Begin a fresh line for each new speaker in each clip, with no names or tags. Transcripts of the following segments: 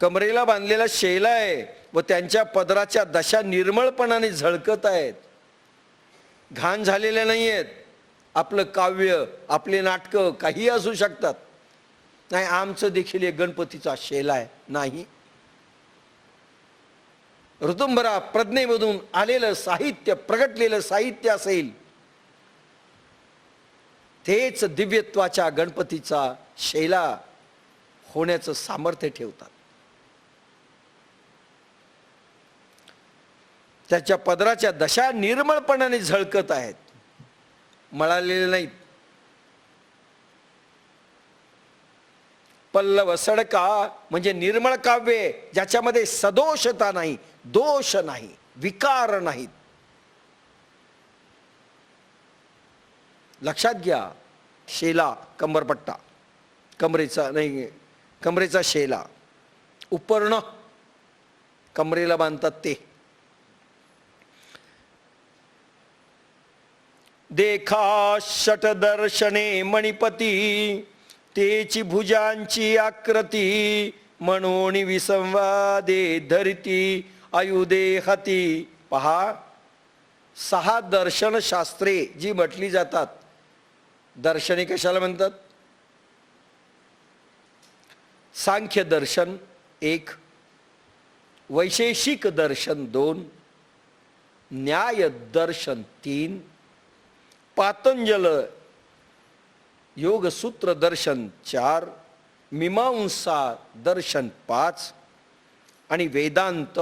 कमरेला बांधलेला शेला आहे व त्यांच्या पदराच्या दशा निर्मळपणाने झळकत आहेत. घाण झालेल्या नाही आहेत आपलं काव्य आपले नाटकं काही असू शकतात. नाही आमचं देखील एक गणपतीचा शेला आहे नाही. ऋतुंभरा प्रज्ञेमधून आलेलं साहित्य प्रगटलेलं साहित्य असेल. तेच दिव्यत्वाच्या गणपतीचा शैला होण्याचं सामर्थ्य ठेवतात. त्याच्या पदराच्या दशा निर्मळपणाने झळकत आहेत. मळालेले नाहीत. पल्लव सडका म्हणजे निर्मळ काव्य ज्याच्यामध्ये सदोषता नाही दोष नाही विकार नाहीत. लक्षात घ्या शेला कंबरपट्टा. कमरेचा नाही कमरेचा शेला. उपर्ण. कमरेला बांधतात ते. देखा दर्शने मणिपती तेची भुजांची आकृती म्हणून विसंवादे धरिती आयुदे हती पहा सहा दर्शन शास्त्रे जी म्हटली जातात दर्शने कशाला म्हणतात? सांख्य दर्शन एक वैशेषिक दर्शन दोन न्याय दर्शन तीन पातंजल योगसूत्र दर्शन चार मीमांसा दर्शन पाच आणि वेदांत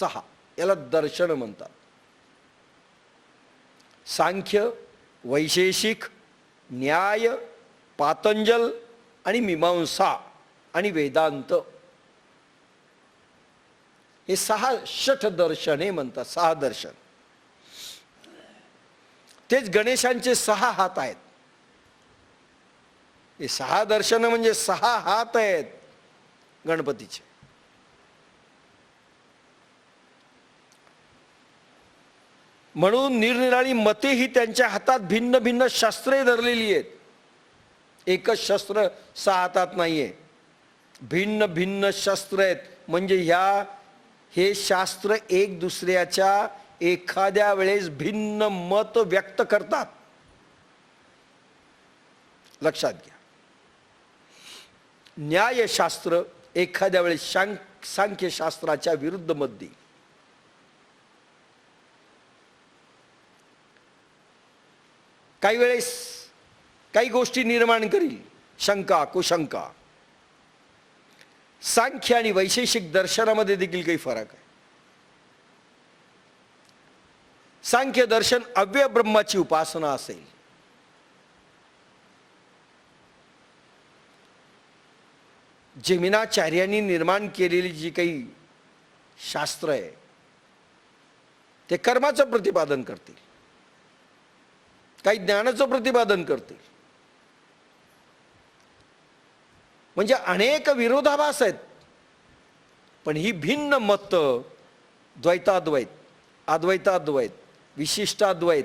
सहा. याला दर्शन म्हणतात. सांख्य वैशेषिक न्याय पातंजल आणि मीमांसा आणि वेदांत. हे सहा षठ दर्शने म्हणतात सहा दर्शन. तेच गणेशांचे सहा हात आहेत. हे सहा दर्शन म्हणजे सहा हात आहेत गणपतीचे. म्हणून निरनिराळी मते ही त्यांच्या हातात भिन्न भिन्न शस्त्रे धरलेली आहेत. एकच शस्त्र सहा हातात नाहीये. भिन्न भिन्न शस्त्र आहेत. म्हणजे ह्या हे शास्त्र एक दुसऱ्याच्या एखाद्या वेळेस भिन्न मत व्यक्त करतात. लक्षात घ्या. न्यायशास्त्र एखाद्या वेळेस शांक सांख्यशास्त्राच्या विरुद्ध मत देईल. काही वेळेस काही गोष्टी निर्माण करील. शंका कुशंका. सांख्य आणि वैशेषिक दर्शनामध्ये देखील काही फरक आहे. सांख्य दर्शन अव्यय ब्रह्माची उपासना असेल. जेमिनाचार्यांनी निर्माण केलेली जी काही शास्त्र आहे ते कर्माचं प्रतिपादन करतील. काही ज्ञानाचं प्रतिपादन करतील. म्हणजे अनेक विरोधाभास आहेत. पण ही भिन्न मत द्वैताद्वैत अद्वैताद्वैत विशिष्टाद्वैत.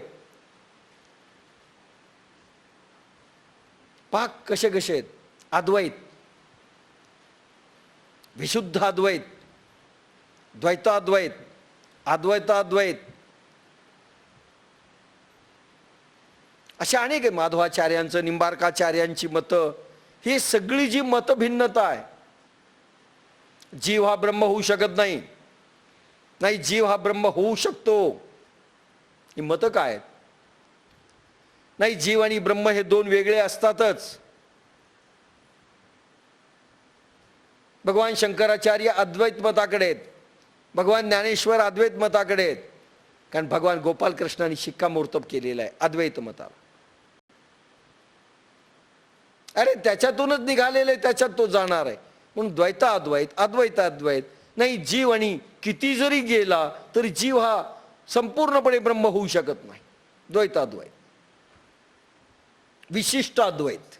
पाक कसे कसे आहेत? अद्वैत. विशुद्ध अद्वैत द्वैताद्वैत. अद्वैताद्वैत. अशा अनेक आहे माधवाचार्यांचं निंबार्काचार्यांची मतं. ही सगळी जी मतभिन्नता आहे. जीव हा ब्रह्म होऊ शकत नाही. नाही जीव हा ब्रह्म होऊ शकतो. ही मतं काय आहेत? नाही जीव आणि ब्रह्म हे दोन वेगळे असतातच. भगवान शंकराचार्य अद्वैत मताकडे आहेत. भगवान ज्ञानेश्वर अद्वैत मताकडे आहेत. कारण भगवान गोपालकृष्णाने शिक्कामोर्तब केलेला आहे अद्वैत मताला अरे त्याच्यातूनच निघालेलं आहे त्याच्यात तो जाणार आहे. म्हणून द्वैता अद्वैत अद्वैत अद्वैत नाही जीव आणि किती जरी गेला तरी जीव हा संपूर्णपणे ब्रह्म होऊ शकत नाही. द्वैताद्वैत. विशिष्टाद्वैत.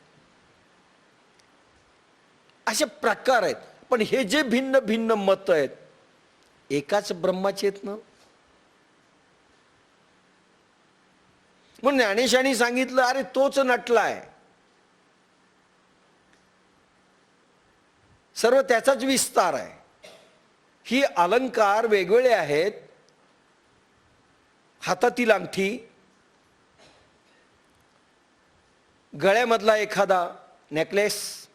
असे प्रकार आहेत. पण हे जे भिन्न भिन्न मत आहेत एकाच ब्रह्माचे आहेत ना? मग ज्ञानेशाने सांगितलं अरे तोच नटलाय. सर्व त्याचाच विस्तार आहे. ही अलंकार वेगवेगळे आहेत हातातील अंगठी गळ्यामधला एखादा नेकलेस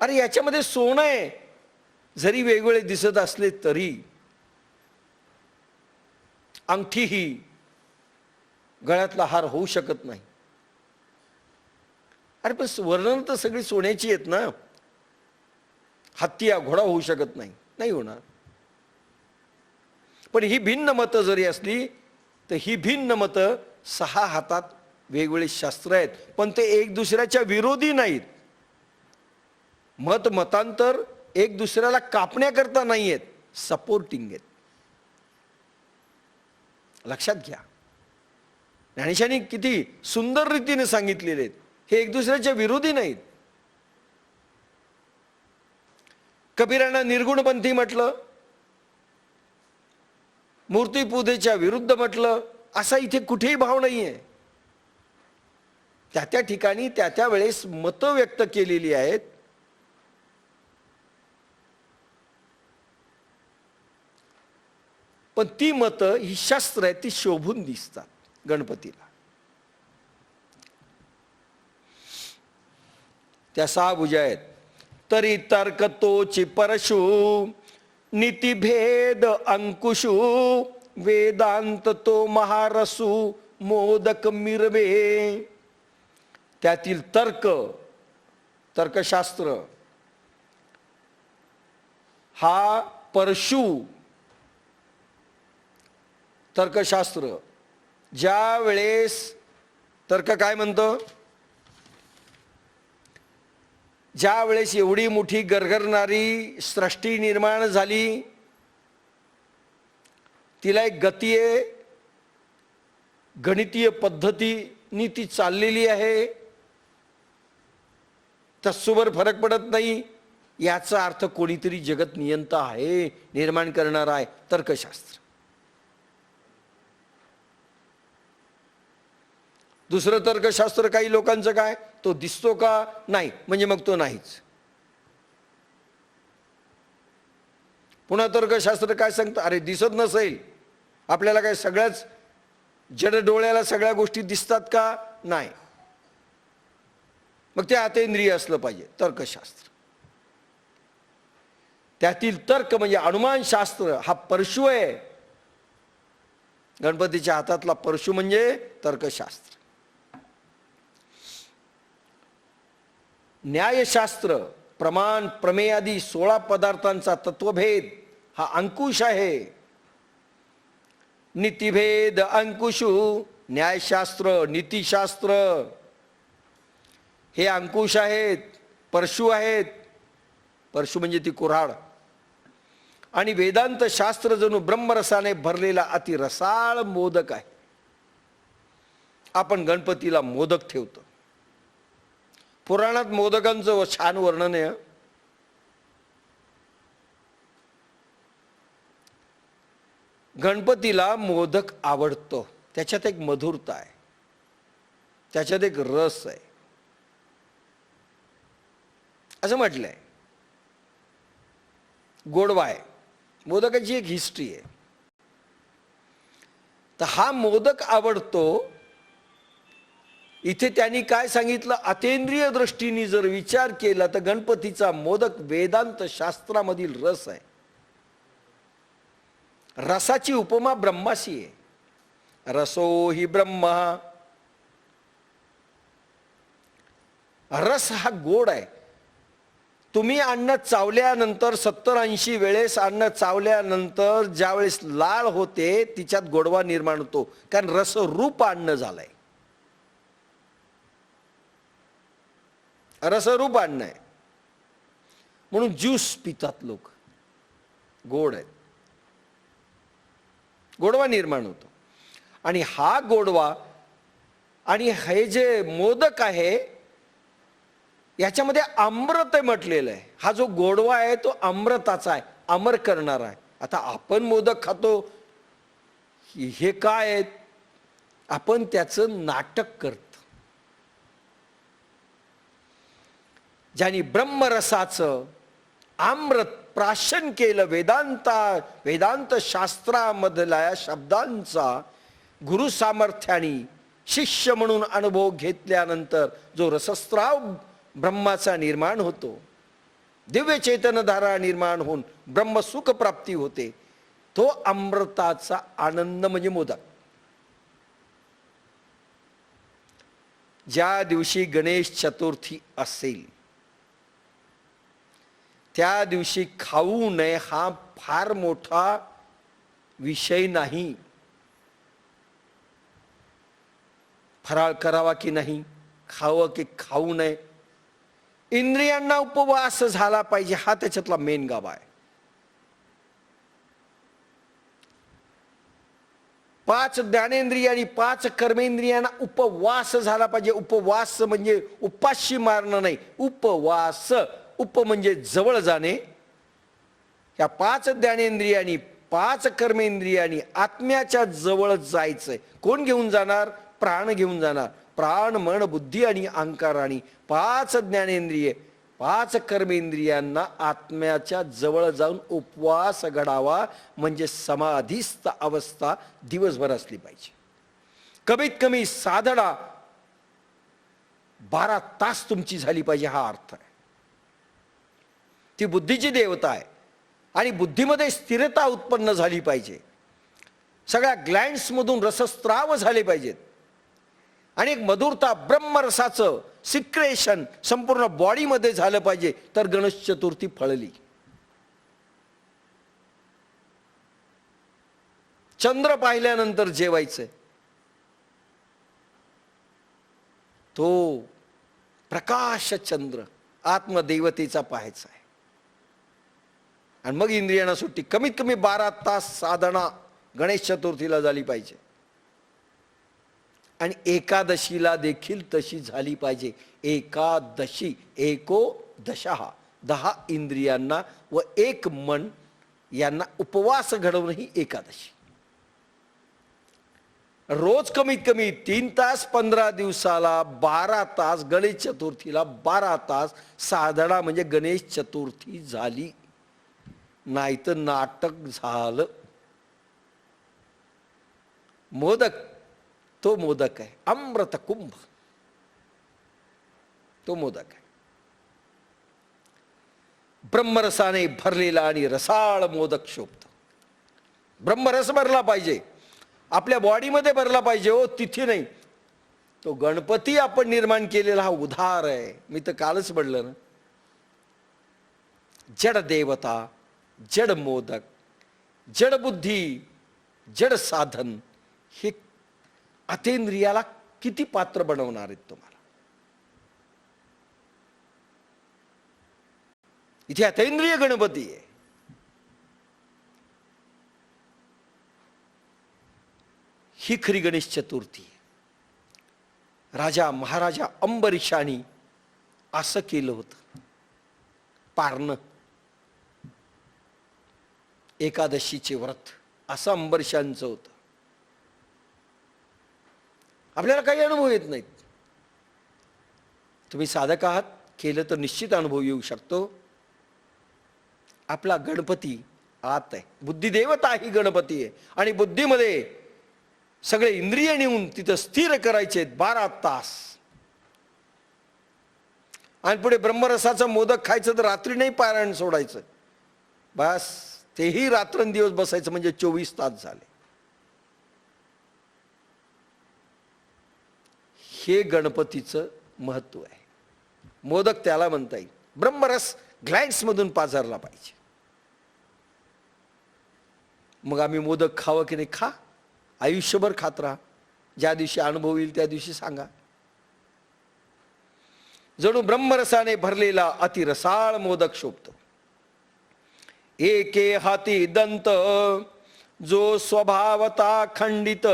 अरे याच्यामध्ये सोनं आहे. जरी वेगवेगळे दिसत असले तरी. अंगठी ही गळ्यातला हार होऊ शकत नाही. अरे पण वर्णन तर सगळी सोन्याची आहेत ना. हत्ती या घोडा होऊ शकत नाही. नाही होणार. पण ही भिन्न मतं जरी असली तर ही भिन्न मतं सहा हातात वेगवेगळे शास्त्र आहेत. पण ते एक दुसऱ्याच्या विरोधी नाहीत. मत मतांतर एक दुसऱ्याला कापण्याकरता नाही आहेत सपोर्टिंग आहेत. लक्षात घ्या. ज्ञानेशांनी किती सुंदर रीतीने सांगितलेले आहेत. हे एक दुसऱ्याच्या विरोधी नाहीत. कबीरांना निर्गुणपंथी म्हटलं मूर्तीपूजेच्या विरुद्ध म्हटलं असा इथे कुठेही भाव नाही आहे त्या त्या ठिकाणी त्या त्या वेळेस मतं व्यक्त केलेली आहेत. पण ती मतं ही शास्त्र आहेत ती शोभून दिसतात गणपतीला. त्या सहा भुजा आहेत. तरी तर्क तोची परशु नितिभेद अंकुशु वेदांत तो महारसू मोदक मिरवे. त्यातील तर्क तर्कशास्त्र हा परशु तर्कशास्त्र. ज्या वेळेस तर्क काय म्हणतं? ज्या वेळेस एवढी मोठी गरगरणारी सृष्टी निर्माण झाली तिला एक गती आहे गणितीय पद्धतीनी ती चाललेली आहे. तत्सोबर फरक पडत नाही. याचा अर्थ कोणीतरी जगत नियंता आहे निर्माण करणार आहे तर्कशास्त्र. दुसरं तर्कशास्त्र काही लोकांचं काय? तो दिसतो का नाही? म्हणजे मग तो नाहीच. पुन्हा तर्कशास्त्र काय सांगतं? अरे दिसत नसेल. आपल्याला काय सगळ्याच जड डोळ्याला सगळ्या गोष्टी दिसतात का? नाही. मग ते आतेंद्रिय असलं पाहिजे तर्कशास्त्र. त्यातील तर्क म्हणजे अनुमानशास्त्र हा परशु आहे. गणपतीच्या हातातला परशु म्हणजे तर्कशास्त्र. न्यायशास्त्र प्रमाण प्रमेयादी सोळा पदार्थांचा तत्वभेद हा अंकुश आहे. नीतिभेद अंकुशु न्यायशास्त्र नीतिशास्त्र. हे अंकुश आहेत परशु आहेत. परशु म्हणजे ती कुऱ्हाड. आणि वेदांत शास्त्र जणू ब्रह्मरसाने भरलेला अतिरसाळ मोदक आहे. आपण गणपतीला मोदक ठेवतो. पुराणात मोदकांचं छान वर्णन आहे. गणपतीला मोदक आवडतो. त्याच्यात एक मधुरता आहे. त्याच्यात एक रस आहे. असं म्हटलंय. गोडवा आहे मोदकाची एक हिस्ट्री आहे. तर हा मोदक आवडतो इथे त्यांनी काय सांगितलं? अतेंद्रिय दृष्टीने जर विचार केला तर गणपतीचा मोदक वेदांत शास्त्रामधील रस आहे. रसाची उपमा ब्रह्माशी आहे. रसो ही ब्रह्मा. रस हा गोड आहे. तुम्ही अन्न चावल्यानंतर सत्तर ऐंशी वेळेस अन्न चावल्यानंतर ज्यावेळेस लाळ होते तिच्यात गोडवा निर्माण होतो. कारण रसरूप अन्न झालंय. रसरूप आणणं आहे म्हणून ज्यूस पितात लोक. गोड आहेत गोडवा निर्माण होतो. आणि हा गोडवा आणि हे जे मोदक आहे याच्यामध्ये अमृत म्हटलेलं आहे. हा जो गोडवा आहे तो अमृताचा आहे. अमर करणारा आहे. आता आपण मोदक खातो. हे काय आहेत? आपण त्याचं नाटक करतो. ज्यांनी ब्रह्मरसाचं आम्रत प्राशन केलं वेदांता वेदांत शास्त्रामधल्या या शब्दांचा गुरु सामर्थ्याने शिष्य म्हणून अनुभव घेतल्यानंतर जो रसस्त्राव ब्रह्माचा निर्माण होतो दिव्य चेतनधारा निर्माण होऊन ब्रह्मसुख प्राप्ती होते तो अमृताचा आनंद म्हणजे मोदक. ज्या दिवशी गणेश चतुर्थी असेल त्या दिवशी खाऊ नये हा फार मोठा विषय नाही. फराळ करावा की नाही खावं की खाऊ नये इंद्रियांना उपवास झाला पाहिजे हा त्याच्यातला मेन गाभा आहे. पाच ज्ञानेंद्रिय आणि पाच कर्मेंद्रियांना उपवास झाला पाहिजे. उपवास म्हणजे उपाशी मारणं नाही उपवास. उप म्हणजे जवळ जाणे या पाच ज्ञानेंद्रियांनी पाच कर्मेंद्रियांनी आत्म्याच्या जवळ जायचंय. कोण घेऊन जाणार? प्राण घेऊन जाणार. प्राण मन बुद्धी आणि अहंकाराने पाच ज्ञानेंद्रिय पाच कर्मेंद्रियांना आत्म्याच्या जवळ जाऊन उपवास घडावा म्हणजे समाधीस्थ अवस्था दिवसभर असली पाहिजे. कमीत कमी साधना बारा तास तुमची झाली पाहिजे हा अर्थ. आहे ती बुद्धीची देवता आहे. आणि बुद्धीमध्ये स्थिरता उत्पन्न झाली पाहिजे. सगळ्या ग्लँड्समधून रसस्त्राव झाले पाहिजेत. आणि एक मधुरता ब्रह्मरसाचं सिक्रेशन संपूर्ण बॉडीमध्ये झालं पाहिजे तर गणेश चतुर्थी फळली. चंद्र पाहिल्यानंतर जेवायचं तो प्रकाश चंद्र आत्मदैवतेचा पाहायचा आहे. आणि मग इंद्रियांना सुट्टी. कमीत कमी बारा तास साधना गणेश चतुर्थीला झाली पाहिजे. आणि एकादशीला देखील तशी झाली पाहिजे. एकादशी एको दशहा. दहा इंद्रियांना व एक मन यांना उपवास घडवणं ही एकादशी. रोज कमीत कमी तीन तास पंधरा दिवसाला बारा तास गणेश चतुर्थीला बारा तास साधना म्हणजे गणेश चतुर्थी झाली नाही तर नाटक झालं. मोदक तो मोदक आहे. अमृत कुंभ. तो मोदक आहे. ब्रह्मरसाने भरलेला आणि रसाळ मोदक शोभतो. ब्रह्मरस भरला पाहिजे. आपल्या बॉडीमध्ये भरला पाहिजे हो तिथे नाही. तो गणपती आपण निर्माण केलेला हा उधार आहे. मी तर कालच म्हणलं ना. जड देवता जड मोदक जड बुद्धी जड साधन हे अतेंद्रियाला किती पात्र बनवणार आहेत तुम्हाला? इथे अतेंद्रिय गणपती आहे. ही खरी गणेश चतुर्थी राजा महाराजा अंबरीशानी असं केलं होतं. पारणं. एकादशीचे व्रत. असं अंबरशांचं होतं. आपल्याला काही अनुभव येत नाहीत. तुम्ही साधक आहात केलं तर निश्चित अनुभव येऊ शकतो. आपला गणपती आत आहे. बुद्धिदेवता ही गणपती आहे. आणि बुद्धीमध्ये सगळे इंद्रिय नेऊन तिथं स्थिर करायचे बारा तास. आणि पुढे ब्रह्मरसाचं मोदक खायचं तर रात्री नाही पारायण सोडायचं. बस. तेही रात्रंदिवस बसायचं म्हणजे चोवीस तास झाले. हे गणपतीचं महत्त्व आहे. मोदक त्याला म्हणता येईल. ब्रह्मरस ग्लँड्समधून पाझरला पाहिजे. मग आम्ही मोदक खावं की नाही? खा. आयुष्यभर खात राहा. ज्या दिवशी अनुभव येईल त्या दिवशी सांगा. जणू ब्रह्मरसाने भरलेला अतिरसाळ मोदक शोभतो. एके हाती दंत जो स्वभावता खंडित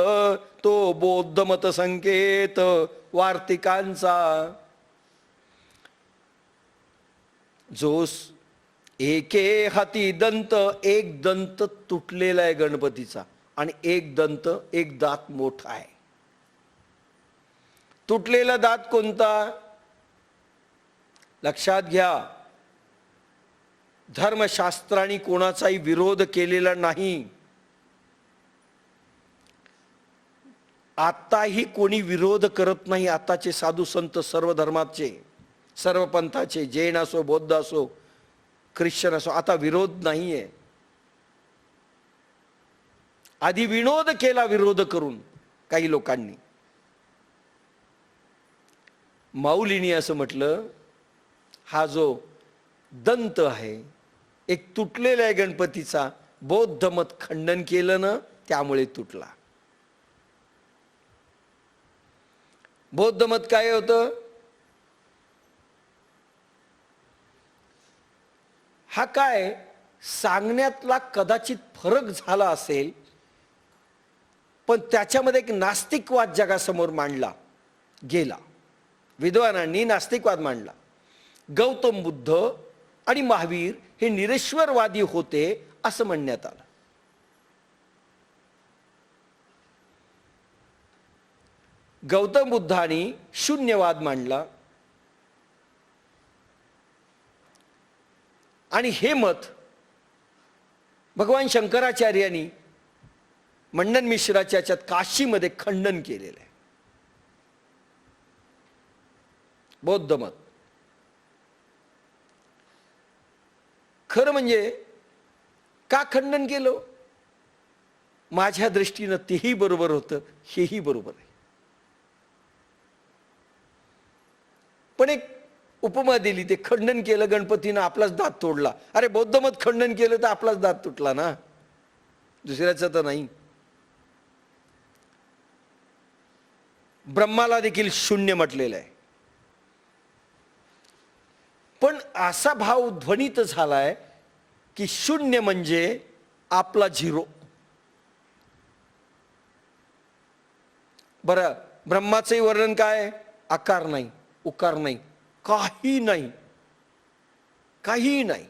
तो बौद्धमत संकेत वार्तिकांचा. जो एके हाती दंत एक दंत तुटलेला आहे गणपतीचा आणि एक दंत एक दात मोठा आहे. तुटलेला दात कोणता? लक्षात घ्या. धर्मशास्त्राने कोणाचाही विरोध केलेला नाही. आत्ताही कोणी विरोध करत नाही आताचे साधू संत सर्व धर्माचे सर्व पंथाचे जैन असो बौद्ध असो ख्रिश्चन असो आता विरोध नाहीये. आधी विनोद केला विरोध करून काही लोकांनी. माऊलीनी असं म्हटलं हा जो दंत आहे एक तुटलेला आहे गणपतीचा बौद्ध मत खंडन केलं ना त्यामुळे तुटला. बौद्ध मत काय होतं? हा काय सांगण्यातला कदाचित फरक झाला असेल पण त्याच्यामध्ये एक नास्तिकवाद जगासमोर मांडला गेला. विद्वानांनी नास्तिकवाद मांडला. गौतम बुद्ध आणि महावीर हे निरेश्वरवादी होते असं म्हणण्यात आलं. गौतम बुद्धांनी शून्यवाद मांडला. आणि हे मत भगवान शंकराचार्यांनी मंडन मिश्राच्या याच्यात काशीमध्ये खंडन केलेलं आहे. बौद्ध मत. खरं म्हणजे का खंडन केलं? माझ्या दृष्टीनं तेही बरोबर होतं हेही बरोबर आहे. पण एक उपमा दिली ते खंडन केलं गणपतीनं आपलाच दात तोडला. अरे बौद्ध मत खंडन केलं तर आपलाच दात तुटला ना? दुसऱ्याचं तर नाही. ब्रह्माला देखील शून्य म्हटलेलं आहे. पण असा भाव ध्वनित झालाय की शून्य म्हणजे आपला झिरो. बरं ब्रह्माचंही वर्णन काय आकार नाही उकार नाही काही नाही काही नाही.